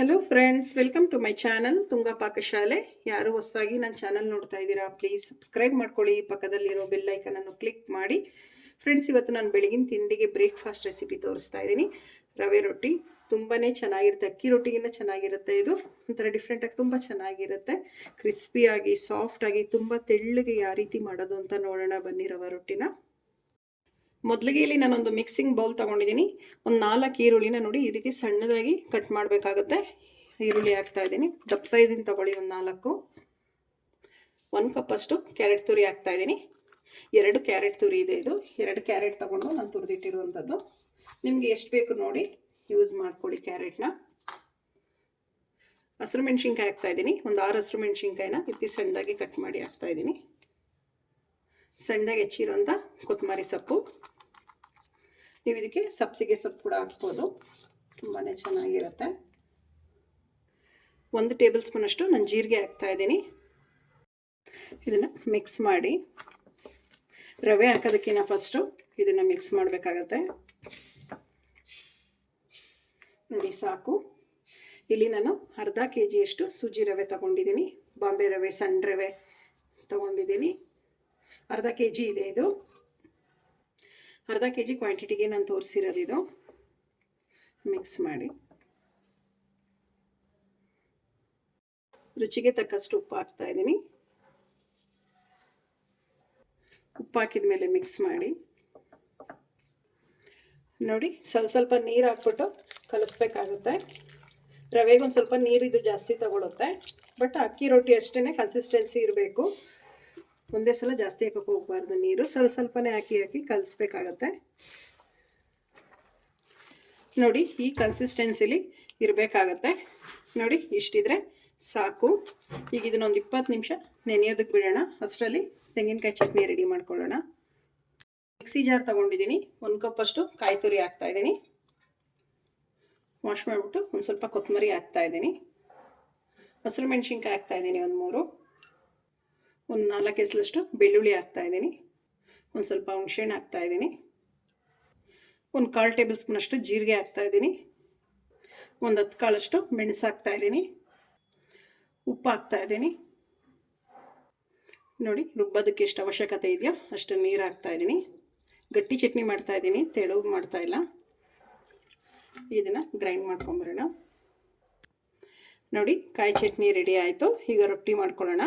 Hello friends welcome to my channel Tunga Pakashale ಯಾರು ಹೊಸದಾಗಿ ನನ್ನ ಚಾನಲ್ ನೋಡ್ತಾ ಇದ್ದೀರಾ ಪ್ಲೀಸ್ ಸಬ್ಸ್ಕ್ರೈಬ್ ಮಾಡ್ಕೊಳ್ಳಿ. ಪಕ್ಕದಲ್ಲಿರೋ ಬೆಲ್ ಐಕನನ್ನು ಕ್ಲಿಕ್ ಮಾಡಿ. ಫ್ರೆಂಡ್ಸ್ ಇವತ್ತು ನಾನು ಬೆಳಗಿನ ತಿಂಡಿಗೆ ಬ್ರೇಕ್ಫಾಸ್ಟ್ ರೆಸಿಪಿ ತೋರಿಸ್ತಾ ಇದ್ದೀನಿ. ರವೆ ರೊಟ್ಟಿ ತುಂಬಾ ಚೆನ್ನಾಗಿರುತ್ತೆ, ಅಕ್ಕಿ ರೊಟ್ಟಿಗಿಂತ ಚೆನ್ನಾಗಿರುತ್ತೆ ಇದು. ಒಂಥರ ಡಿಫ್ರೆಂಟಾಗಿ ತುಂಬ ಚೆನ್ನಾಗಿರುತ್ತೆ. ಕ್ರಿಸ್ಪಿಯಾಗಿ ಸಾಫ್ಟಾಗಿ ತುಂಬ ತೆಳ್ಳಗೆ ಯಾವ ರೀತಿ ಮಾಡೋದು ಅಂತ ನೋಡೋಣ ಬನ್ನಿ ರವೆ ರೊಟ್ಟಿನ. ಮೊದಲಿಗೆ ಇಲ್ಲಿ ನಾನೊಂದು ಮಿಕ್ಸಿಂಗ್ ಬೌಲ್ ತೊಗೊಂಡಿದ್ದೀನಿ ಒಂದು ನಾಲ್ಕು ಈರುಳ್ಳಿನ ನೋಡಿ ಈ ರೀತಿ ಸಣ್ಣದಾಗಿ ಕಟ್ ಮಾಡಬೇಕಾಗುತ್ತೆ. ಈರುಳ್ಳಿ ಹಾಕ್ತಾ ಇದ್ದೀನಿ. ದಪ್ಪ ಸೈಜಿನ ತೊಗೊಳ್ಳಿ ಒಂದು ನಾಲ್ಕು. ಒಂದು ಕಪ್ಪಷ್ಟು ಕ್ಯಾರೆಟ್ ತುರಿ ಹಾಕ್ತಾ ಇದ್ದೀನಿ. ಎರಡು ಕ್ಯಾರೆಟ್ ತುರಿ ಇದೆ ಇದು. ಎರಡು ಕ್ಯಾರೆಟ್ ತೊಗೊಂಡು ನಾನು ತುರಿದಿಟ್ಟಿರುವಂಥದ್ದು. ನಿಮಗೆ ಎಷ್ಟು ಬೇಕು ನೋಡಿ ಯೂಸ್ ಮಾಡ್ಕೊಳ್ಳಿ ಕ್ಯಾರೆಟ್ನ ಹಸಿರು ಮೆಣಸಿನ್ಕಾಯಿ ಹಾಕ್ತಾ ಇದ್ದೀನಿ. ಒಂದು ಆರು ಹಸಿರು ಮೆಣಸಿನ್ಕಾಯಿನ ಇತ್ತಿ ಸಣ್ಣದಾಗಿ ಕಟ್ ಮಾಡಿ ಹಾಕ್ತಾ ಇದ್ದೀನಿ. ಸಣ್ಣದಾಗಿ ಹೆಚ್ಚಿರೋಂಥ ಕೊತ್ತಂಬರಿ ಸೊಪ್ಪು. ನೀವು ಇದಕ್ಕೆ ಸಬ್ಸಿಗೆ ಸೊಪ್ಪು ಕೂಡ ಹಾಕ್ಬೋದು. ತುಂಬಾ ಚೆನ್ನಾಗಿರುತ್ತೆ. ಒಂದು ಟೇಬಲ್ ಸ್ಪೂನಷ್ಟು ನಾನು ಜೀರಿಗೆ ಹಾಕ್ತಾ ಇದ್ದೀನಿ. ಇದನ್ನು ಮಿಕ್ಸ್ ಮಾಡಿ. ರವೆ ಹಾಕೋದಕ್ಕಿಂತ ಫಸ್ಟು ಇದನ್ನು ಮಿಕ್ಸ್ ಮಾಡಬೇಕಾಗತ್ತೆ. ನೋಡಿ ಸಾಕು. ಇಲ್ಲಿ ನಾನು ಅರ್ಧ ಕೆ ಜಿಯಷ್ಟು ಸೂಜಿ ರವೆ ತಗೊಂಡಿದ್ದೀನಿ. ಬಾಂಬೆ ರವೆ, ಸಣ್ಣ ರವೆ ತಗೊಂಡಿದ್ದೀನಿ. ಅರ್ಧ ಕೆ ಜಿ ಇದೆ ಇದು. ಅರ್ಧ ಕೆ ಜಿ ಕ್ವಾಂಟಿಟಿಗೆ ನಾನು ತೋರಿಸಿರೋದು ಇದು. ಮಿಕ್ಸ್ ಮಾಡಿ. ರುಚಿಗೆ ತಕ್ಕಷ್ಟು ಉಪ್ಪು ಹಾಕ್ತಾ ಇದ್ದೀನಿ. ಉಪ್ಪು ಹಾಕಿದ ಮೇಲೆ ಮಿಕ್ಸ್ ಮಾಡಿ. ನೋಡಿ, ಸ್ವಲ್ಪ ಸ್ವಲ್ಪ ನೀರು ಹಾಕ್ಬಿಟ್ಟು ಕಲಿಸ್ಬೇಕಾಗುತ್ತೆ. ರವೆಗೆ ಒಂದು ಸ್ವಲ್ಪ ನೀರಿದು ಜಾಸ್ತಿ ತಗೊಳುತ್ತೆ. ಬಟ್ ಅಕ್ಕಿ ರೊಟ್ಟಿ ಅಷ್ಟೇ ಕನ್ಸಿಸ್ಟೆನ್ಸಿ ಇರಬೇಕು. ಒಂದೇ ಸಲ ಜಾಸ್ತಿ ಹಾಕಕ್ಕೆ ಹೋಗ್ಬಾರ್ದು. ನೀರು ಸ್ವಲ್ಪ ಸ್ವಲ್ಪನೇ ಹಾಕಿ ಹಾಕಿ ಕಲಿಸ್ಬೇಕಾಗತ್ತೆ. ನೋಡಿ, ಈ ಕನ್ಸಿಸ್ಟೆನ್ಸಿಲಿ ಇರಬೇಕಾಗತ್ತೆ. ನೋಡಿ, ಇಷ್ಟಿದ್ರೆ ಸಾಕು. ಈಗ ಇದನ್ನೊಂದು ಇಪ್ಪತ್ತು ನಿಮಿಷ ನೆನೆಯೋದಕ್ಕೆ ಬಿಡೋಣ. ಅಷ್ಟರಲ್ಲಿ ತೆಂಗಿನಕಾಯಿ ಚಟ್ನಿ ರೆಡಿ ಮಾಡ್ಕೊಳ್ಳೋಣ. ಮಿಕ್ಸಿ ಜಾರ್ ತೊಗೊಂಡಿದ್ದೀನಿ. ಒಂದು ಕಪ್ಪಷ್ಟು ಕಾಯಿ ತುರಿ ಹಾಕ್ತಾ ಇದ್ದೀನಿ. ವಾಶ್ ಮಾಡಿಬಿಟ್ಟು ಒಂದು ಸ್ವಲ್ಪ ಕೊತ್ತಂಬರಿ ಹಾಕ್ತಾ ಇದ್ದೀನಿ. ಹಸಿರು ಮೆಣಸಿನ್ಕಾಯಿ ಹಾಕ್ತಾ ಇದ್ದೀನಿ ಒಂದು ಮೂರು. ಒಂದು ನಾಲ್ಕು ಎಸಲಷ್ಟು ಬೆಳ್ಳುಳ್ಳಿ ಹಾಕ್ತಾ ಇದ್ದೀನಿ. ಒಂದು ಸ್ವಲ್ಪ ಹುಣಸೆಹಣ್ಣು ಹಾಕ್ತಾ ಇದ್ದೀನಿ. ಒಂದು ಕಾಲು ಟೇಬಲ್ ಸ್ಪೂನಷ್ಟು ಜೀರಿಗೆ ಹಾಕ್ತಾ ಇದ್ದೀನಿ. ಒಂದು ಹತ್ತು ಕಾಳಷ್ಟು ಮೆಣಸು ಹಾಕ್ತಾ ಇದ್ದೀನಿ. ಉಪ್ಪು ಹಾಕ್ತಾ ಇದ್ದೀನಿ. ನೋಡಿ, ರುಬ್ಬೋದಕ್ಕೆ ಎಷ್ಟು ಅವಶ್ಯಕತೆ ಇದೆಯೋ ಅಷ್ಟು ನೀರು ಹಾಕ್ತಾ ಇದ್ದೀನಿ. ಗಟ್ಟಿ ಚಟ್ನಿ ಮಾಡ್ತಾ ಇದ್ದೀನಿ ತೆಳು ಮಾಡ್ತಾ ಇಲ್ಲ. ಇದನ್ನು ಗ್ರೈಂಡ್ ಮಾಡ್ಕೊಂಬರೋಣ. ನೋಡಿ, ಕಾಯಿ ಚಟ್ನಿ ರೆಡಿ ಆಯಿತು. ಈಗ ರೊಟ್ಟಿ ಮಾಡ್ಕೊಳ್ಳೋಣ.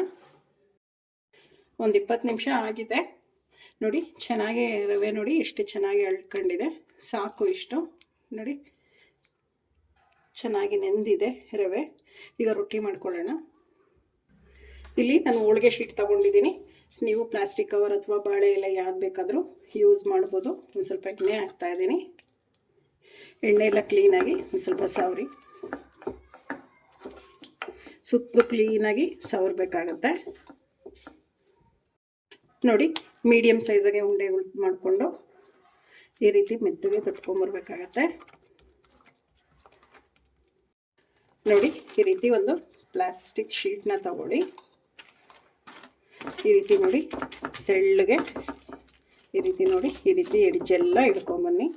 ಒಂದು ಇಪ್ಪತ್ತು ನಿಮಿಷ ಆಗಿದೆ. ನೋಡಿ, ಚೆನ್ನಾಗಿ ರವೆ ನೋಡಿ ಎಷ್ಟು ಚೆನ್ನಾಗಿ ಅಳ್ಕೊಂಡಿದೆ ಸಾಕು ಇಷ್ಟು. ನೋಡಿ, ಚೆನ್ನಾಗಿ ನೆಂದಿದೆ ರವೆ. ಈಗ ರೊಟ್ಟಿ ಮಾಡ್ಕೊಳ್ಳೋಣ. ಇಲ್ಲಿ ನಾನು ಹೋಳಿಗೆ ಶೀಟ್ ತೊಗೊಂಡಿದ್ದೀನಿ. ನೀವು ಪ್ಲಾಸ್ಟಿಕ್ ಕವರ್ ಅಥವಾ ಬಾಳೆ ಎಲ್ಲ ಯಾವ್ದು ಬೇಕಾದರೂ ಯೂಸ್ ಮಾಡ್ಬೋದು. ಒಂದು ಸ್ವಲ್ಪ ಎಣ್ಣೆ ಹಾಕ್ತಾ ಇದ್ದೀನಿ. ಎಣ್ಣೆ ಎಲ್ಲ ಕ್ಲೀನಾಗಿ ಒಂದು ಸ್ವಲ್ಪ ಸವರಿ. ಸುತ್ತಲೂ ಕ್ಲೀನಾಗಿ ಸವರ್ಬೇಕಾಗತ್ತೆ. ನೋಡಿ ಮೀಡಿಯಮ್ ಸೈಜಾಗೆ ಉಂಡೆಗಳು ಮಾಡಿಕೊಂಡು ಈ ರೀತಿ ಮೆತ್ತಗೆ ತೊಟ್ಕೊಂಬರ್ಬೇಕಾಗತ್ತೆ ನೋಡಿ, ಈ ರೀತಿ ಒಂದು ಪ್ಲಾಸ್ಟಿಕ್ ಶೀಟ್ನ ತಗೊಳ್ಳಿ. ಈ ರೀತಿ ನೋಡಿ, ತೆಳ್ಳಗೆ ಈ ರೀತಿ ನೋಡಿ, ಈ ರೀತಿ ಎಡ್ಜೆಲ್ಲ ಹಿಡ್ಕೊಂಬನ್ನಿ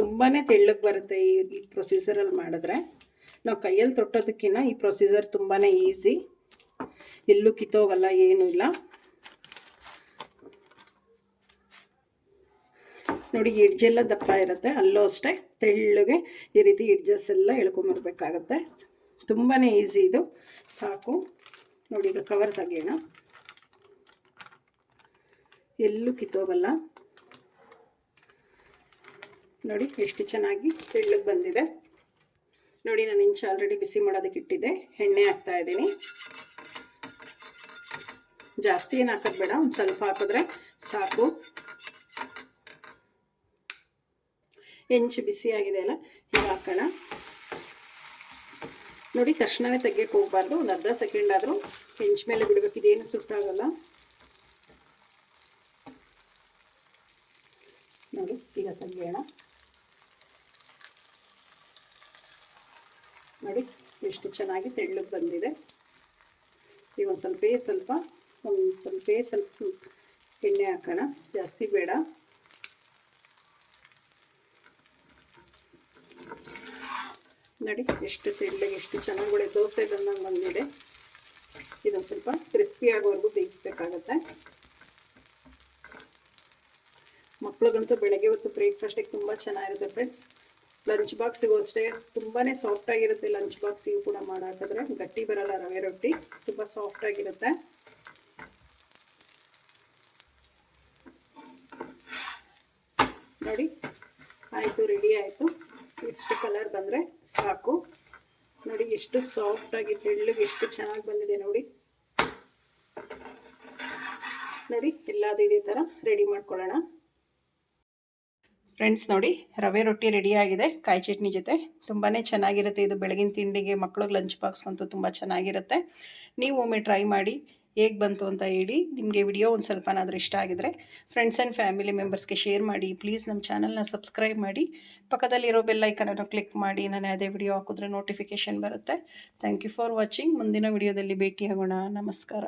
ತುಂಬಾ ತೆಳ್ಳಗೆ ಬರುತ್ತೆ ಈ ಈ ಪ್ರೊಸೀಜರಲ್ಲಿ ಮಾಡಿದ್ರೆ. ನಾವು ಕೈಯಲ್ಲಿ ತೊಟ್ಟೋದಕ್ಕಿಂತ ಈ ಪ್ರೊಸೀಜರ್ ತುಂಬಾ ಈಸಿ ಎಲ್ಲೂ ಕಿತ್ತೋಗಲ್ಲ, ಏನೂ ಇಲ್ಲ. ನೋಡಿ ಹಿಡ್ಜೆಲ್ಲ ದಪ್ಪ ಇರುತ್ತೆ. ಅಲ್ಲೂ ಅಷ್ಟೇ ತೆಳ್ಳಗೆ ಈ ರೀತಿ ಹಿಡ್ಜಸ್ ಎಲ್ಲ ಎಳ್ಕೊಂಬರ್ಬೇಕಾಗತ್ತೆ ತುಂಬಾ ಈಸಿ ಇದು. ಸಾಕು. ನೋಡಿ ಈಗ ಕವರ್ ತೆಗಿಯೋಣ. ಎಲ್ಲೂ ಕಿತ್ತೋಗಲ್ಲ. ನೋಡಿ ಎಷ್ಟು ಚೆನ್ನಾಗಿ ತೆಳ್ಳಗೆ ಬಂದಿದೆ. ನೋಡಿ ನಾನು ಇಂಚು ಆಲ್ರೆಡಿ ಬಿಸಿ ಮಾಡೋದಕ್ಕೆ ಇಟ್ಟಿದ್ದೆ. ಎಣ್ಣೆ ಹಾಕ್ತಾ ಇದ್ದೀನಿ. ಜಾಸ್ತಿ ಏನು ಹಾಕೋದು ಬೇಡ. ಒಂದು ಸ್ವಲ್ಪ ಹಾಕಿದ್ರೆ ಸಾಕು. ಹೆಂಚು ಬಿಸಿಯಾಗಿದೆ ಅಲ್ಲ ಈಗ ಹಾಕೋಣ. ನೋಡಿ, ತಕ್ಷಣವೇ ತೆಗಿಯಕ್ಕೆ ಹೋಗ್ಬಾರ್ದು. ಒಂದು ಅರ್ಧ ಸೆಕೆಂಡ್ ಆದರೂ ಹೆಂಚು ಮೇಲೆ ಬಿಡಬೇಕು. ಇದೇನು ಸುಟ್ಟಾಗಲ್ಲ. ನೋಡಿ, ಈಗ ತೆಗಿಯೋಣ. ನೋಡಿ, ಎಷ್ಟು ಚೆನ್ನಾಗಿ ತೆಳ್ಳಗೆ ಬಂದಿದೆ. ಈಗ ಒಂದು ಸ್ವಲ್ಪ ಸ್ವಲ್ಪ, ಒಂದು ಸ್ವಲ್ಪೇ ಸ್ವಲ್ಪ ಎಣ್ಣೆ ಹಾಕೋಣ. ಜಾಸ್ತಿ ಬೇಡ. ನೋಡಿ, ಎಷ್ಟು ತೆಳ್ಳಗೆ ಎಷ್ಟು ಚೆನ್ನಾಗಿ ಒಳ್ಳೆ ದೋಸೆ ಬಂದಂಗೆ ಬಂದಿದೆ. ಇದೊಂದು ಸ್ವಲ್ಪ ಕ್ರಿಸ್ಪಿ ಆಗೋವರೆಗೂ ಬೇಯಿಸ್ಬೇಕಾಗತ್ತೆ. ಮಕ್ಳಿಗಂತೂ ಬೆಳಗ್ಗೆ ಹೊತ್ತು ಬ್ರೇಕ್ಫಾಸ್ಟಿಗೆ ತುಂಬ ಚೆನ್ನಾಗಿರುತ್ತೆ ಫ್ರೆಂಡ್ಸ್ ಲಂಚ್ ಬಾಕ್ಸಿಗೂ ಅಷ್ಟೇ ತುಂಬಾ ಸಾಫ್ಟಾಗಿರುತ್ತೆ ಲಂಚ್ ಬಾಕ್ಸಿಗೂ ಕೂಡ ಮಾಡಾಕಿದ್ರೆ. ಗಟ್ಟಿ ಬರಲ್ಲ ರವೆ ರೊಟ್ಟಿ, ತುಂಬ ಸಾಫ್ಟಾಗಿರುತ್ತೆ ನೋಡಿ, ಆಯಿತು ರೆಡಿ ಆಯಿತು. ಇಷ್ಟು ಕಲರ್ ಬಂದರೆ ಸಾಕು. ನೋಡಿ, ಎಷ್ಟು ಸಾಫ್ಟಾಗಿ ತೆಳ್ಳಗೆ ಎಷ್ಟು ಚೆನ್ನಾಗಿ ಬಂದಿದೆ ನೋಡಿ. ನೋಡಿ, ಎಲ್ಲದು ಇದೇ ಥರ ರೆಡಿ ಮಾಡ್ಕೊಳ್ಳೋಣ. ಫ್ರೆಂಡ್ಸ್ ನೋಡಿ, ರವೆ ರೊಟ್ಟಿ ರೆಡಿ ಆಗಿದೆ. ಕಾಯಿ ಚಟ್ನಿ ಜೊತೆ ತುಂಬಾ ಚೆನ್ನಾಗಿರುತ್ತೆ. ಇದು ಬೆಳಗಿನ ತಿಂಡಿಗೆ ಮಕ್ಳಿಗೆ ಲಂಚ್ ಬಾಕ್ಸ್ ಅಂತೂ ತುಂಬ ಚೆನ್ನಾಗಿರುತ್ತೆ. ನೀವು ಒಮ್ಮೆ ಟ್ರೈ ಮಾಡಿ. ಹೇಗೆ ಬಂತು ಅಂತ ಹೇಳಿ ನಿಮಗೆ ವಿಡಿಯೋ ಒಂದು ಸ್ವಲ್ಪನಾದರೂ ಇಷ್ಟ ಆಗಿದ್ರೆ ಫ್ರೆಂಡ್ಸ್ ಆ್ಯಂಡ್ ಫ್ಯಾಮಿಲಿ ಮೆಂಬರ್ಸ್ಗೆ ಶೇರ್ ಮಾಡಿ ಪ್ಲೀಸ್ ನಮ್ಮ ಚಾನಲ್ನ ಸಬ್ಸ್ಕ್ರೈಬ್ ಮಾಡಿ. ಪಕ್ಕದಲ್ಲಿರೋ ಬೆಲ್ಲೈಕನನ್ನು ಕ್ಲಿಕ್ ಮಾಡಿ, ನಾನು ಅದೇ ವಿಡಿಯೋ ಹಾಕಿದ್ರೆ ನೋಟಿಫಿಕೇಷನ್ ಬರುತ್ತೆ. ಥ್ಯಾಂಕ್ ಯು ಫಾರ್ ವಾಚಿಂಗ್ ಮುಂದಿನ ವಿಡಿಯೋದಲ್ಲಿ ಭೇಟಿಯಾಗೋಣ. ನಮಸ್ಕಾರ.